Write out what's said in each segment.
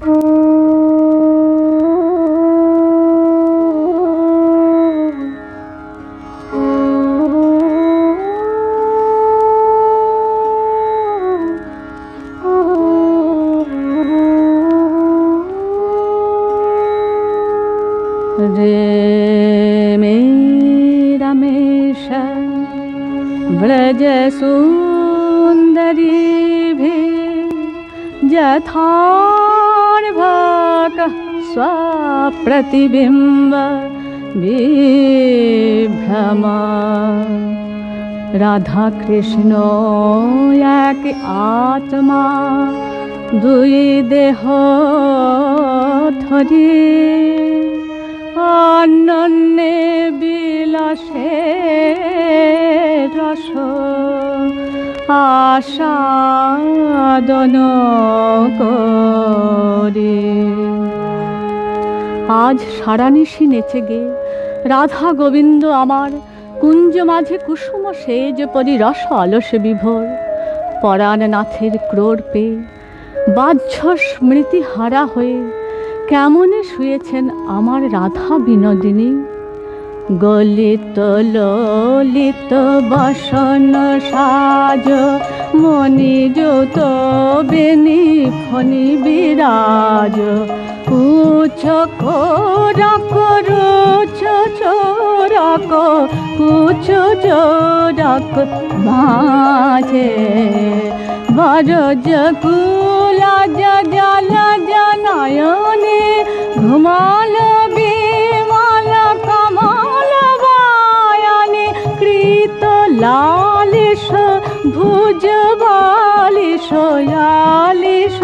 嗯。स्वप्रतिबिम्ब বিভ্রম রাধা কৃষ্ণ এক আত্মা দুই দেহ ধরি অনন্যে বিলাসে রস আসাদন করে আজ সারানিশি নেচে গে। রাধা গোবিন্দ আমার, কুঞ্জ মাঝে কুসুম সেজ পরি রস অলস বিভোর। পরাণনাথের ক্রোড় পেয়ে বাহ্য স্মৃতি হারা হয়ে, কেমনে শুয়েছেন আমার রাধা বিনোদিনী? গলিত ললিত বসন সাজ, মণি যৌত বেনি ফণি বিরাজ। উচ কোরক রুচ চোরক কুচ চোরক মাঝে বরজ কুলা জল জনয়নে ঘুমাল বিমল কমল বায়নে কৃত লালিশ ভুজ বালিশ আলিশ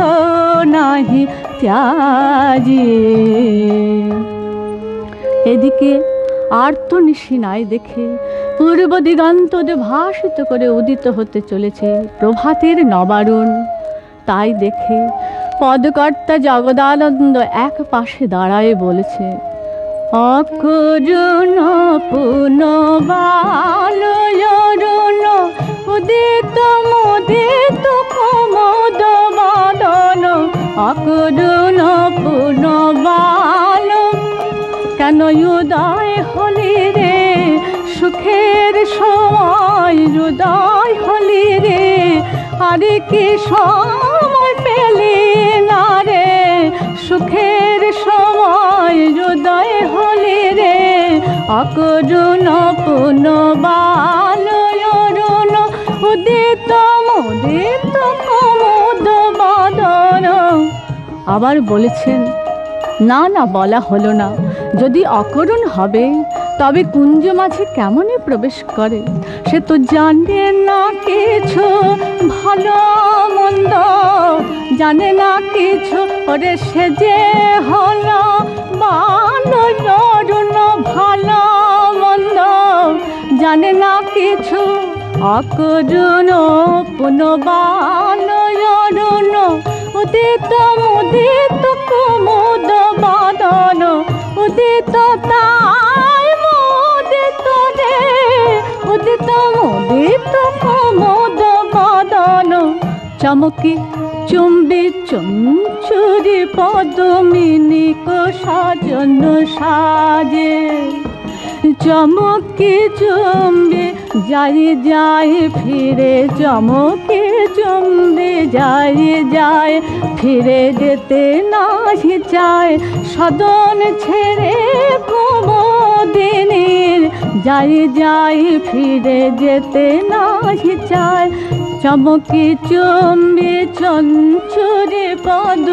নাহি এদিকে আর্ত নিশিনায় দেখে পূর্ব দিগন্ত ভাসিত করে উদিত হতে চলেছে প্রভাতের নবারুণ, তাই দেখে পদকর্তা জগদানন্দ এক পাশে দাঁড়ায় বলেছে অকরুণ পুন বালয়রুণ উদিত মুদিত কুমুদ বাদন অকরুণ পুন বাল কেন উদয় হলি রে? সুখের সময় হৃদয় হলি রে, আরে কি সময় পেলি না রে? সুখের সময় হৃদয় হলি রে, অকরুণ বালয়রুণ উদিত, মুদিত আবার বলেছেন, না না, বলা হলো না। যদি অকরুণ হবে, তবে কুঞ্জ মাঝে কেমনে প্রবেশ করে? সে তো জানে না কিছু ভালো মন্দ, জানে না কিছু, ওরে সে যে হলো বানরুণ ভালো মন্দ, জানে না কিছু অকরুণ পুনবানয়রুণ উদিত মুদিত কুমুদ বাদন, উদিত তাই মুদিত রে উদিত মুদিত কুমুদ বাদন, চমকে চুম্বি চঞ্চুরি পদমিনী সাজন সাজে। চমকে চুম্বে যাই যাই ফিরে, চমকে চুম্বে যাই যায়, ফিরে যেতে নাহি চায়। সদন ছেড়ে কুমদিনীর যাই যাই, ফিরে যেতে নাহি চায়। চমকে চুম্বে চঞ্চুরে পদ,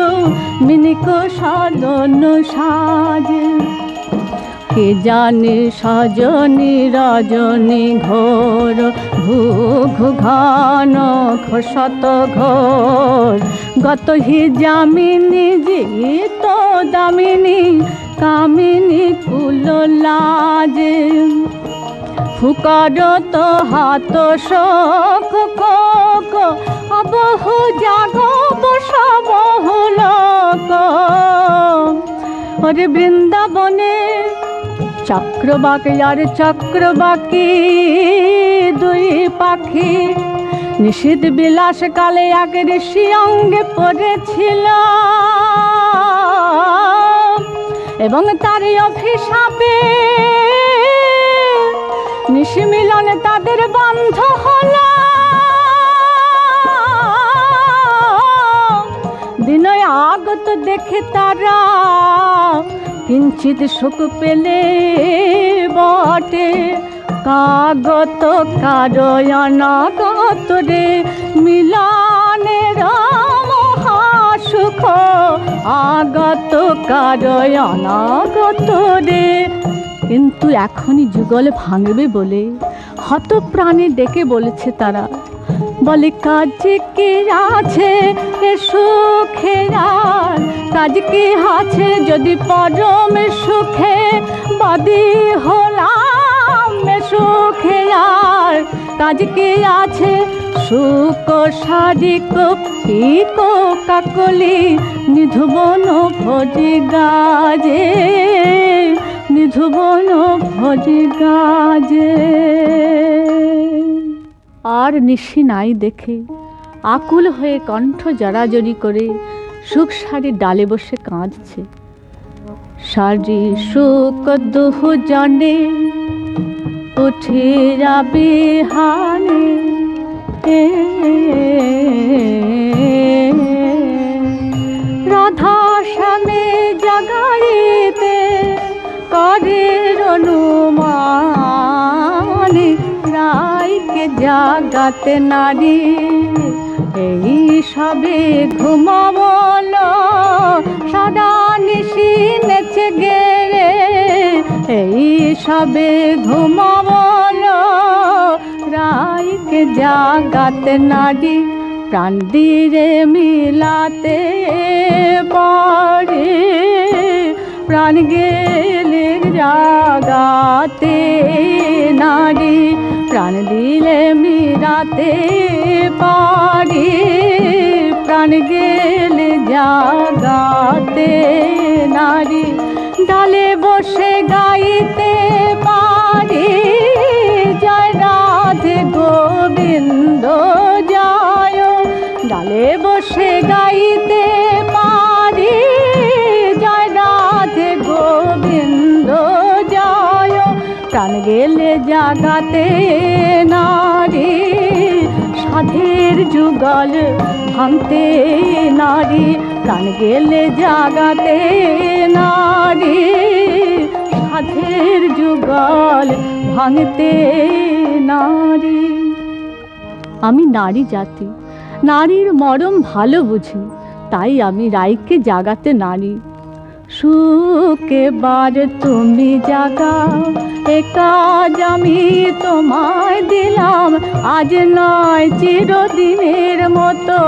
মিনিক সাধন সাজে। কে জানে সজনী রজনী ঘোর ঘুঘ ঘন শত ঘোর। গত হি জামিনী জিত দামিনী, কামিনী কুল লাজে। ফুকারত হাত শোক কোক, অবহু জাগব সবহু লোক। ওরে বৃন্দাবনে চক্রবাকি আর চক্রবাকি দুই পাখি। নিষিদ্ধ বিলাস কালে এক ঋষি অঙ্গে পড়েছিল। এবং তার অভিশাপে নিশিমিলনে তাদের বন্ধ হলো। দিনয় আগত দেখে তারা কিঞ্চিত সুখ পেলে বটে। কাগত কারয়নাগত রে মিলনের মহাসুখ আগত কারয়নাগত রে। কিন্তু এখনই যুগল ভাঙবে বলে হত প্রাণে ডেকে বলেছে তারা। বলে কাজ কি আছে? এ আর কাজ কি আছে? যদি পরম সুখে বাদি হলাম সুখে আর কাজ কি আছে? সুখ শারিক পিক কাকলি নিধুবন ভোজি গাজে, নিধুবন ভোজি গাজে। আর নিশি নাই দেখে। আকুল হয়ে কণ্ঠ জড়াজড়ি করে সুখ সারি ডালে বসে কাঁদছে। সারি সুখ দুহ জানে উঠে যাবে হানে। রাধা জাগাতে নারী, এই সবে ঘুমাবল সাদা নিশি নেচে গেরে এই সবে ঘুমাবল রাইকে জাগাতে নারী, প্রাণ দিয়ে মিলাতে পারে। প্রাণ গেলে জাগাতে নারী প্রাণ দিলে মিরাতে পারি। প্রাণ গেল জাগাতে নারী। ডালে বসে গাইতে জাগাতে নারী, সাধের যুগল ভাঙতে নারী, প্রাণ গেলে জাগাতে নারী, সাধের যুগল ভাঙতে নারী। আমি নারী জাতি, নারীর মরম ভালো বুঝি, তাই আমি রাইকে জাগাতে নারী। সুখে বার তুমি জাগাও এ কাজ আমি তোমায় দিলাম। আজ নয় চিরদিনের মতো,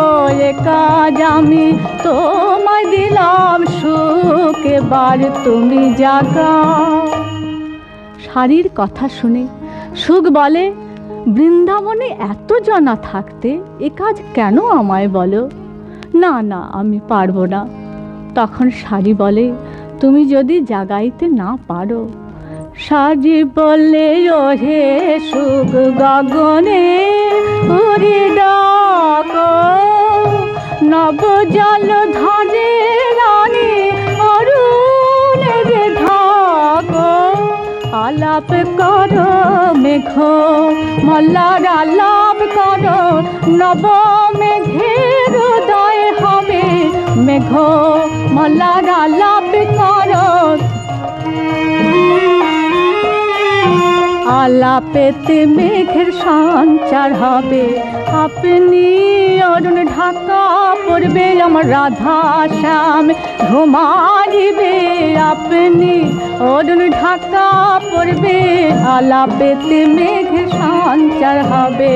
এ কাজ আমি তোমায় দিলাম। সুখে বার তুমি জাগাও শাড়ির কথা শুনে সুখ বলে, বৃন্দাবনে এত জনা থাকতে এ কাজ কেন আমায় বলো? না না, আমি পারব না। তখন শাড়ি বলে, তুমি যদি জাগাইতে না পারো শাড়ি বলে ওহে সুখ গগনে উড়ি ডাক, নব জল ধরে রানী অরুণের ঢাক, আলাপ করো মেঘ, মল্লার আলাপ করো, নব মেঘের উদয় মেঘ মল্লার আলাপ করো আলাপেতে মেঘের সঞ্চার হবে। আপনি অরুণ ঢাকা পড়বে আমার রাধা শ্যাম। ঘুমারিবে আপনি অরুণ ঢাকা পড়বে। আলাপেতে মেঘের সঞ্চার হবে।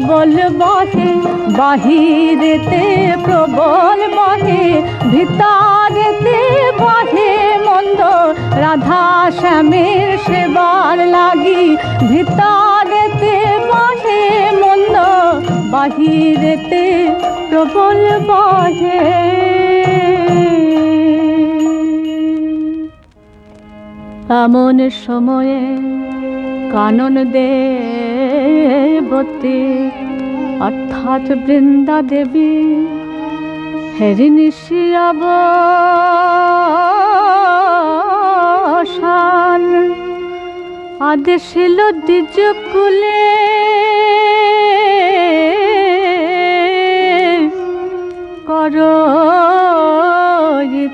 প্রবল বহে, বাহিরেতে প্রবল বহে, ভিতারেতে বহে মন্দ রাধা শ্যামের সেবার লাগি, ভিতারেতে বহে মন্দ, বাহিরেতে প্রবল বহে। এমন সময়ে কানন দেয় দেবতী অর্থাৎ বৃন্দা দেবী হেরিনিশি অবসান আদেশিল দ্বিজ কুলে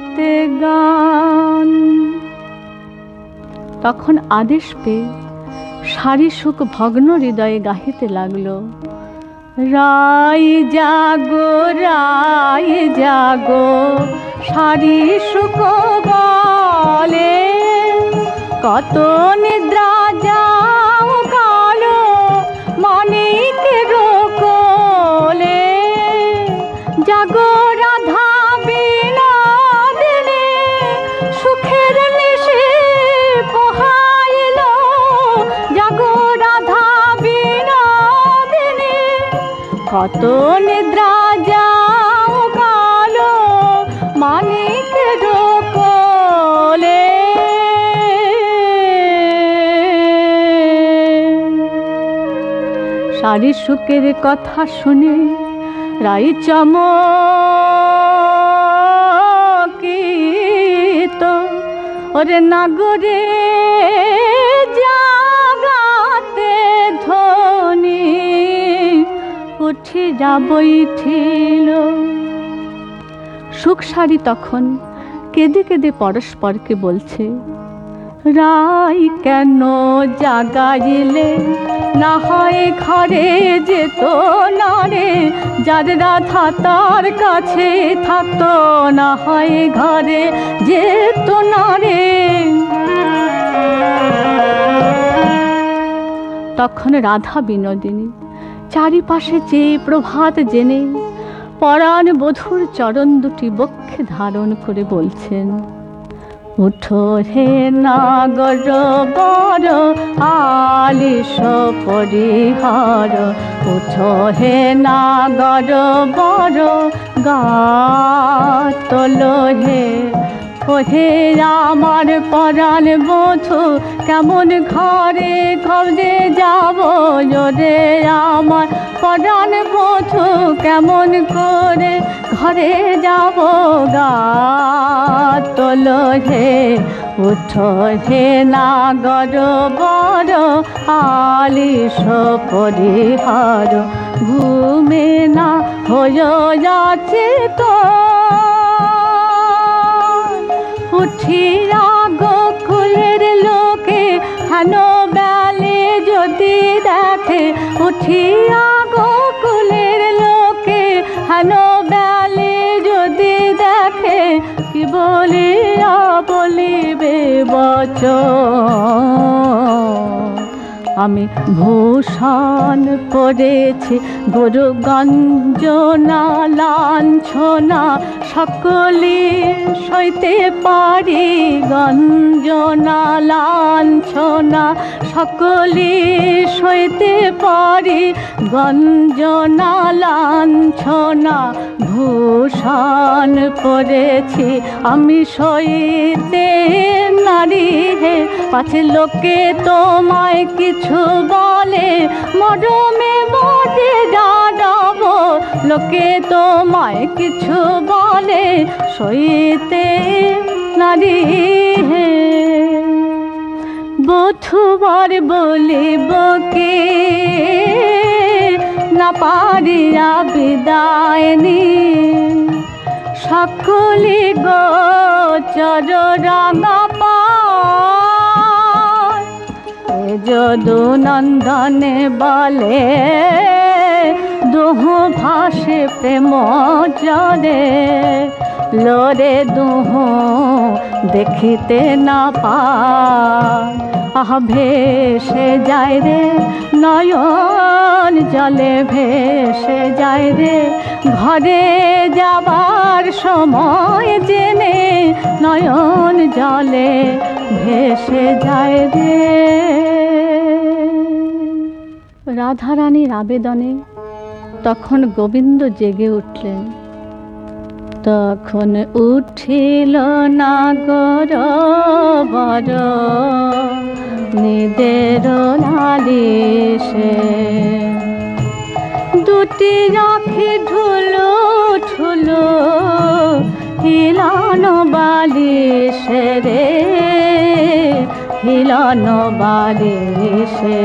করতে গান। তখন আদেশ পেয়ে সারি সুখ ভগ্ন হৃদয়ে গাহিতে লাগল। রায় জাগো রায় জাগো সারি সুখ বলে, কত নিদ্রা কত নিদ্রা যাও কালো মানিক রোকলে সারি সুখের কথা শুনে রাই চমকিত। ওরে নাগরে উঠি যাবই ছিল। সুখ তখন কেঁদে কেঁদে পরস্পরকে বলছে রাই কেন জাগাইলে? না হয় ঘরে যেত না রে, যার রাধা তার কাছে থাকতো, না হয় ঘরে যেত না রে। তখন রাধা বিনোদিনী চারিপাশে চেয়ে প্রভাত জেনে পরাণ বধুর চরণ দুটি বক্ষে ধারণ করে বলছেন, উঠো হে নাগর, বর আলিস পরিহার উঠো হে নাগর, বর গাতল হে ওহে আমার পরাণ বধু কেমন ঘরে ঘরে যাব রে আমার পরাণ বধু কেমন করে ঘরে যাব গাতল হে, উঠো হে নাগর বড় আলিস পরিহার ঘুমে না হয়ে যাচ্ছে তো উঠিয়া গোকুলের লোকে, হেন বেলে যদি দেখে। উঠিয়া গোকুলের লোকে, হেন বেলে যদি দেখে। কি বলিয়া বলিবে বচন? আমি ভূষণ পড়েছি গুরু গঞ্জনা লাঞ্ছনা সকলে সইতে পারি গঞ্জনা, লাঞ্ছনা। সকলে সইতে পারি গঞ্জনা, লাঞ্ছনা। ভূষণ পড়েছি আমি সইতে নারী হে। পাছে লোকে তোমায় কিছু বলে, মরমে মরে দাঁড়াব লোকে তোমায় কিছু বলে, সইতে নারী হে। বধুবার বলিব কে? না পারিয়া বিদায় নি। সকলে গোচর রাঙা পায়। এ যদু নন্দনে বলে দুহু ভাসে প্রেম জলে লরে দুহু দেখিতে না পা ভেসে যায় রে নয়ন জলে, ভেসে যায় রে ঘরে যাবার সময় জেনে নয়ন জলে, ভেসে যায় রে। রাধারানীর আবেদনে তখন গোবিন্দ জেগে উঠলেন। তখন উঠিল নাগর বর, নিদের লালিসে দুটি রাখি ঢুলো ঠুলো, হিলানো বালিশে রে। হিলানো বালিশে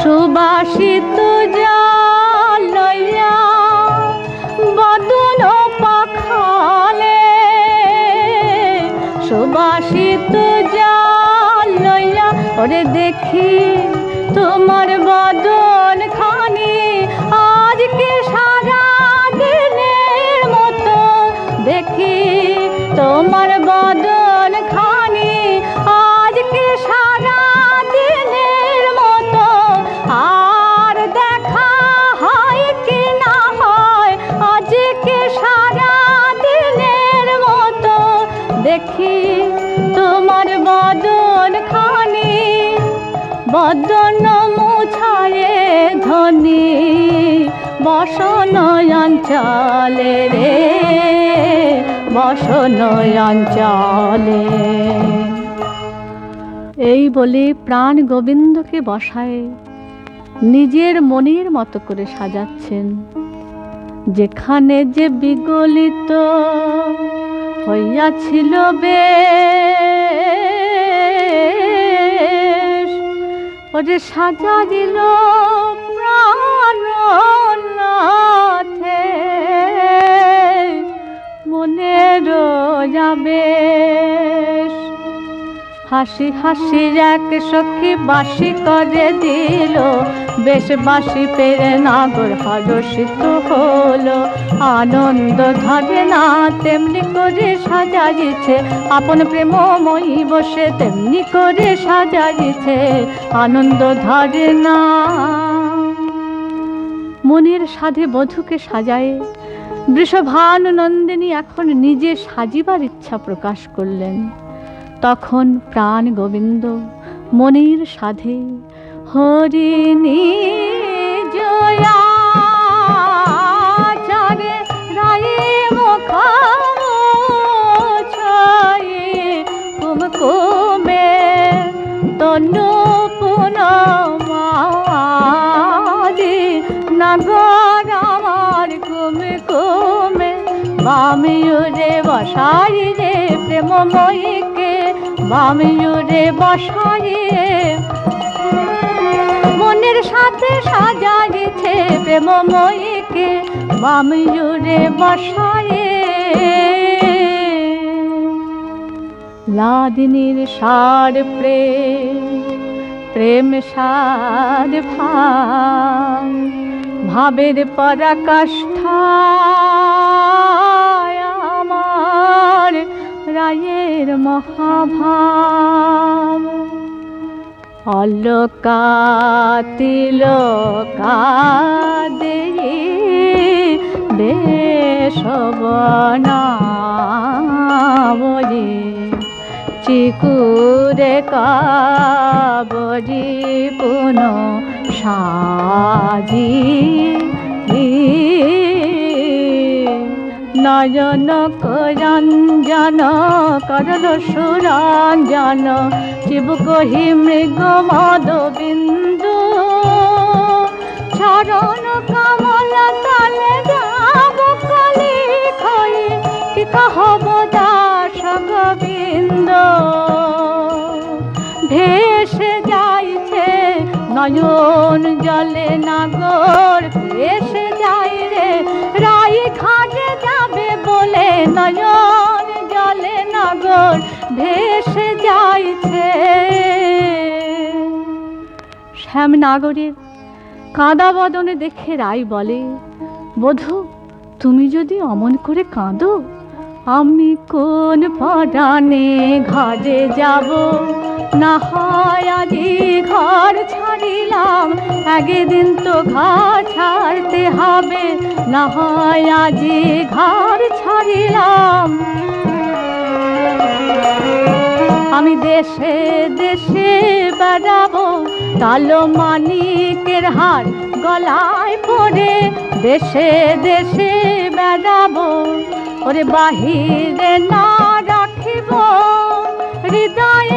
সুবাসিত জালয়া, বদন পাখালে। সুবাসিত জালয়া, ওরে দেখি তোমার বদন খানি। আজকে সারা দিনের মতো দেখি তোমার বদন বসন অঞ্চলে রে বসন অঞ্চলে এই বলে প্রাণ গোবিন্দকে বসায়, নিজের মনের মতো করে সাজাচ্ছেন। যেখানে যে বিগলিত হইয়াছিল বেশ ওরে সাজা দিল যাবে। হাসি হাসি এক সখী বাসি করে দিল। বেশ বাসি পেরে নাগর হরষিত হলো। আনন্দ ধরে না, তেমনি করে সাজাইছে। আপন প্রেমময়ী বসে তেমনি করে সাজাইছে। আনন্দ ধরে না। মনের সাধে বধূকে সাজায়ে বৃষভানু নন্দিনী এখন নিজে সাজিবার ইচ্ছা প্রকাশ করলেন। তখন প্রাণ গোবিন্দ মনির সাধে হরিণী বামিউরে বসাই রে প্রেমময়ীকে বামিউরে বসাই মনের সাথে সাজাইছে প্রেমময়ীকে বামিউরে বসাই লাদিনীর সার প্রেম প্রেম সার ভাব ভাবের পরাকাষ্ঠা। রায়ের মহাভাব। অলকাতিল কাদে বেশবনাবরে চিকুরে কাবরি পুন সাজি নয়ন করঞ্জন করল সুরঞ্জন, শিব কহি মৃগ মদ বিন্দু চরণ কমল তলে যাব কলি খই, কি কহব দাস গোবিন্দ? ভেসে যাইছে নয়ন জলে নাগর, ভেসে নয়ন জলে নাগর ভেসে যাইছে। শ্যামনাগরের কাঁদা বদনে দেখে রাই বলে, বধু, তুমি যদি অমন করে কাঁদো, আমি কোন পাডানে ঘাজে যাব? না হয় আজি ঘর ছাড়িলাম, একদিন তো ঘর ছাড়তে হবে। না হয় আজি ঘর ছাড়িলাম। আমি দেশে দেশে বেড়াবো কালো মানিকের হার গলায় পরে দেশে দেশে বেড়াবো। ওরে বাহিরে না রাখিব হৃদয়